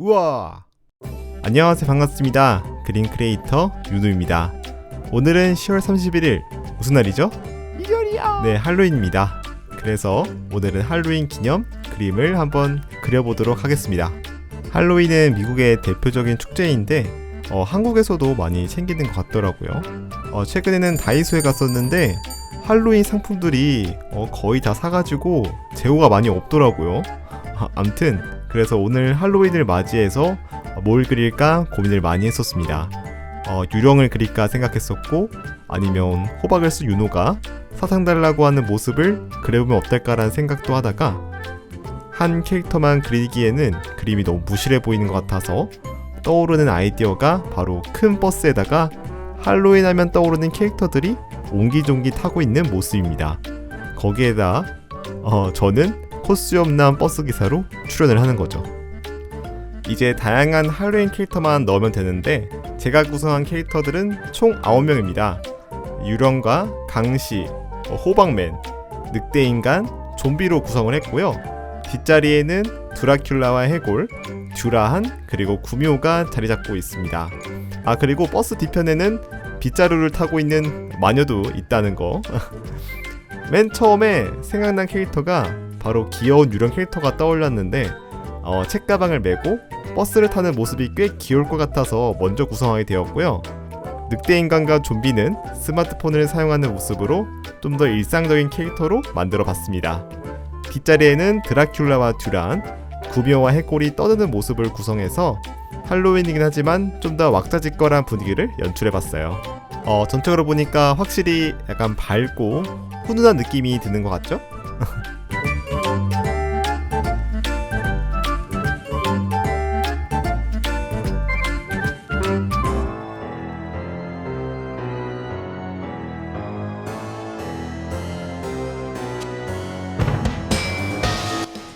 우와. 안녕하세요 반갑습니다. 그린 크리에이터 윤우입니다. 오늘은 10월 31일 무슨 날이죠? 이절이야. 네 할로윈입니다. 그래서 오늘은 할로윈 기념 그림을 한번 그려보도록 하겠습니다. 할로윈은 미국의 대표적인 축제인데 어, 한국에서도 많이 챙기는 것 같더라고요. 어, 최근에는 다이소에 갔었는데 할로윈 상품들이 어, 거의 다 사가지고 재고가 많이 없더라고요. 아, 암튼 그래서 오늘 할로윈을 맞이해서 뭘 그릴까 고민을 많이 했었습니다. 어, 유령을 그릴까 생각했었고 아니면 호박을 쓴 윤호가 사상 달라고 하는 모습을 그려보면 어떨까라는 생각도 하다가 한 캐릭터만 그리기에는 그림이 너무 무실해 보이는 것 같아서 떠오르는 아이디어가 바로 큰 버스에다가 할로윈 하면 떠오르는 캐릭터들이 옹기종기 타고 있는 모습입니다. 거기에다 어, 저는 코스염남 버스 기사로 출연을 하는 거죠. 이제 다양한 할로윈 캐릭터만 넣으면 되는데 제가 구성한 캐릭터들은 총 9명입니다. 유령과 강시, 어, 호박맨, 늑대인간, 좀비로 구성을 했고요. 뒷자리에는 드라큘라와 해골, 듀라한, 그리고 구미호가 자리 잡고 있습니다. 아 그리고 버스 뒤편에는 빗자루를 타고 있는 마녀도 있다는 거. 맨 처음에 생각난 캐릭터가 바로 귀여운 유령 캐릭터가 떠올랐는데 어, 책가방을 메고 버스를 타는 모습이 꽤 귀여울 것 같아서 먼저 구성하게 되었고요. 늑대인간과 좀비는 스마트폰을 사용하는 모습으로 좀 더 일상적인 캐릭터로 만들어 봤습니다. 뒷자리에는 드라큘라와 듀란, 구미호와 해골이 떠드는 모습을 구성해서 할로윈이긴 하지만 좀 더 왁자지껄한 분위기를 연출해 봤어요. 어, 전적으로 보니까 확실히 약간 밝고 훈훈한 느낌이 드는 것 같죠?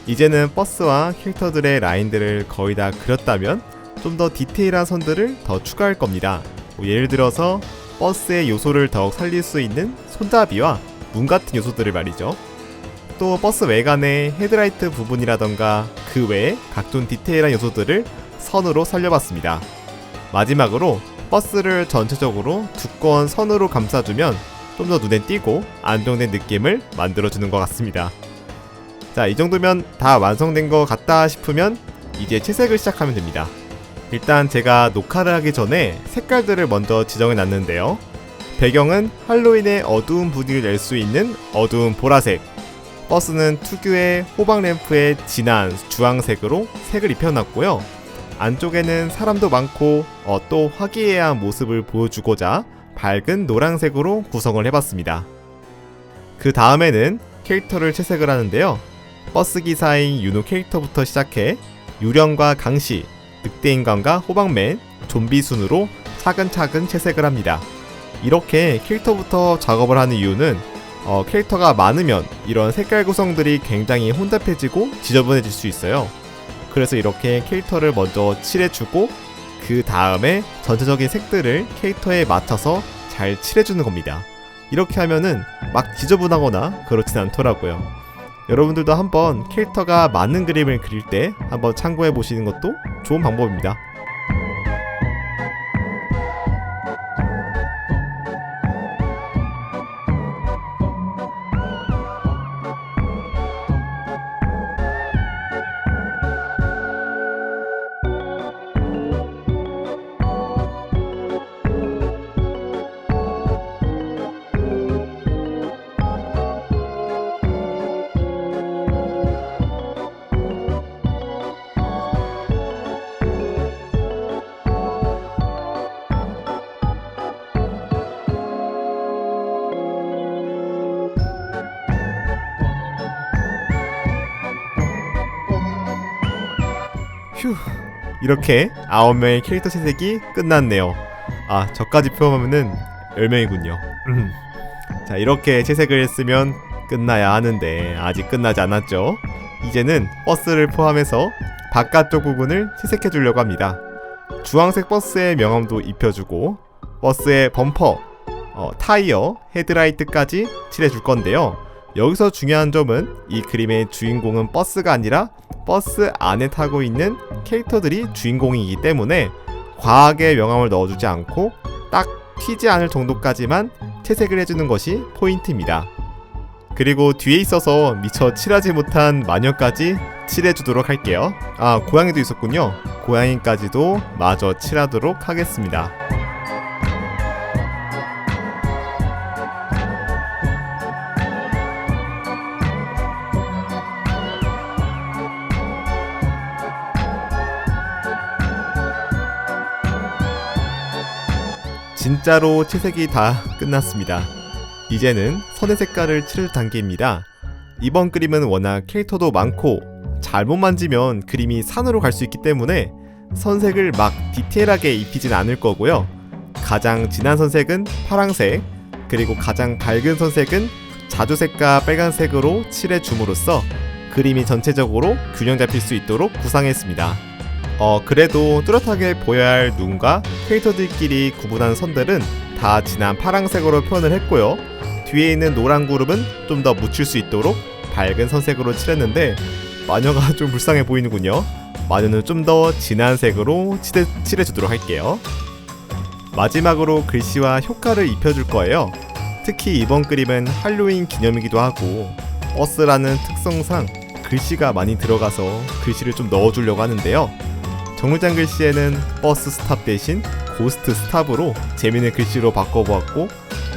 이제는 버스와 캐릭터들의 라인들을 거의 다 그렸다면 좀 더 디테일한 선들을 더 추가할 겁니다. 뭐 예를 들어서 버스의 요소를 더욱 살릴 수 있는 손잡이와 문 같은 요소들을 말이죠. 또 버스 외관의 헤드라이트 부분이라던가 그 외에 각종 디테일한 요소들을 선으로 살려봤습니다. 마지막으로 버스를 전체적으로 두꺼운 선으로 감싸주면 좀 더 눈에 띄고 안정된 느낌을 만들어주는 것 같습니다. 자, 이 정도면 다 완성된 것 같다 싶으면 이제 채색을 시작하면 됩니다. 일단 제가 녹화를 하기 전에 색깔들을 먼저 지정해 놨는데요. 배경은 할로윈의 어두운 분위기를 낼 수 있는 어두운 보라색. 버스는 특유의 호박 램프의 진한 주황색으로 색을 입혀놨고요. 안쪽에는 사람도 많고 어, 또 화기애애한 모습을 보여주고자 밝은 노란색으로 구성을 해봤습니다. 그 다음에는 캐릭터를 채색을 하는데요. 버스 기사인 윤호 캐릭터부터 시작해 유령과 강시, 늑대인간과 호박맨, 좀비 순으로 차근차근 채색을 합니다. 이렇게 캐릭터부터 작업을 하는 이유는 어, 캐릭터가 많으면 이런 색깔 구성들이 굉장히 혼잡해지고 지저분해질 수 있어요. 그래서 이렇게 캐릭터를 먼저 칠해주고 그 다음에 전체적인 색들을 캐릭터에 맞춰서 잘 칠해주는 겁니다. 이렇게 하면은 막 지저분하거나 그렇진 않더라고요. 여러분들도 한번 캐릭터가 많은 그림을 그릴 때 한번 참고해 보시는 것도 좋은 방법입니다. 휴. 이렇게 9명의 캐릭터 채색이 끝났네요. 아 저까지 포함하면은 10명이군요. 음. 자 이렇게 채색을 했으면 끝나야 하는데 아직 끝나지 않았죠. 이제는 버스를 포함해서 바깥쪽 부분을 채색해 주려고 합니다. 주황색 버스의 명암도 입혀주고 버스의 범퍼, 어, 타이어, 헤드라이트까지 칠해줄 건데요 여기서 중요한 점은 이 그림의 주인공은 버스가 아니라 버스 안에 타고 있는 캐릭터들이 주인공이기 때문에 과하게 명암을 넣어주지 않고 딱 튀지 않을 정도까지만 채색을 해주는 것이 포인트입니다. 그리고 뒤에 있어서 미처 칠하지 못한 마녀까지 칠해주도록 할게요. 아, 고양이도 있었군요. 고양이까지도 마저 칠하도록 하겠습니다. 진짜로 채색이 다 끝났습니다. 이제는 선의 색깔을 칠할 단계입니다. 이번 그림은 워낙 캐릭터도 많고 잘못 만지면 그림이 산으로 갈 수 있기 때문에 선색을 막 디테일하게 입히진 않을 거고요. 가장 진한 선색은 파랑색, 그리고 가장 밝은 선색은 자주색과 빨간색으로 칠해 줌으로써 그림이 전체적으로 균형 잡힐 수 있도록 구상했습니다. 어, 그래도 뚜렷하게 보여야 할 눈과 캐릭터들끼리 구분하는 선들은 다 진한 파랑색으로 표현을 했고요. 뒤에 있는 노란 그룹은 좀 더 묻힐 수 있도록 밝은 선색으로 칠했는데 마녀가 좀 불쌍해 보이는군요. 마녀는 좀 더 진한 색으로 칠해, 칠해주도록 할게요. 마지막으로 글씨와 효과를 입혀줄 거예요. 특히 이번 그림은 할로윈 기념이기도 하고 버스라는 특성상 글씨가 많이 들어가서 글씨를 좀 넣어주려고 하는데요. 정류장 글씨에는 버스 스탑 대신 고스트 스탑으로 재미있는 글씨로 바꿔보았고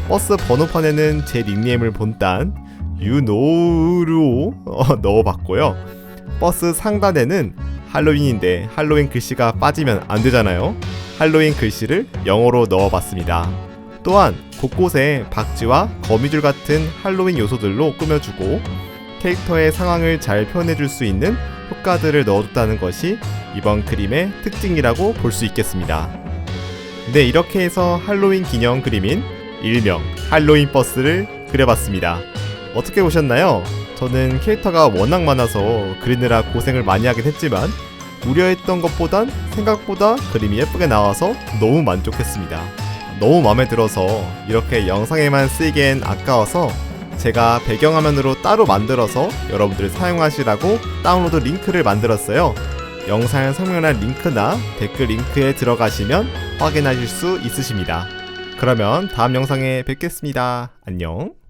버스 번호판에는 제 닉네임을 본딴 유노로 어, 넣어봤고요. 버스 상단에는 할로윈인데 할로윈 글씨가 빠지면 안 되잖아요. 할로윈 글씨를 영어로 넣어봤습니다. 또한 곳곳에 박쥐와 거미줄 같은 할로윈 요소들로 꾸며주고 캐릭터의 상황을 잘 표현해줄 수 있는 효과들을 넣어줬다는 것이 이번 그림의 특징이라고 볼 수 있겠습니다. 네, 이렇게 해서 할로윈 기념 그림인 일명 할로윈 버스를 그려봤습니다. 어떻게 보셨나요? 저는 캐릭터가 워낙 많아서 그리느라 고생을 많이 하긴 했지만 우려했던 것보단 생각보다 그림이 예쁘게 나와서 너무 만족했습니다. 너무 마음에 들어서 이렇게 영상에만 쓰이기엔 아까워서 제가 배경화면으로 따로 만들어서 여러분들 사용하시라고 다운로드 링크를 만들었어요. 영상 설명란 링크나 댓글 링크에 들어가시면 확인하실 수 있으십니다. 그러면 다음 영상에 뵙겠습니다. 안녕.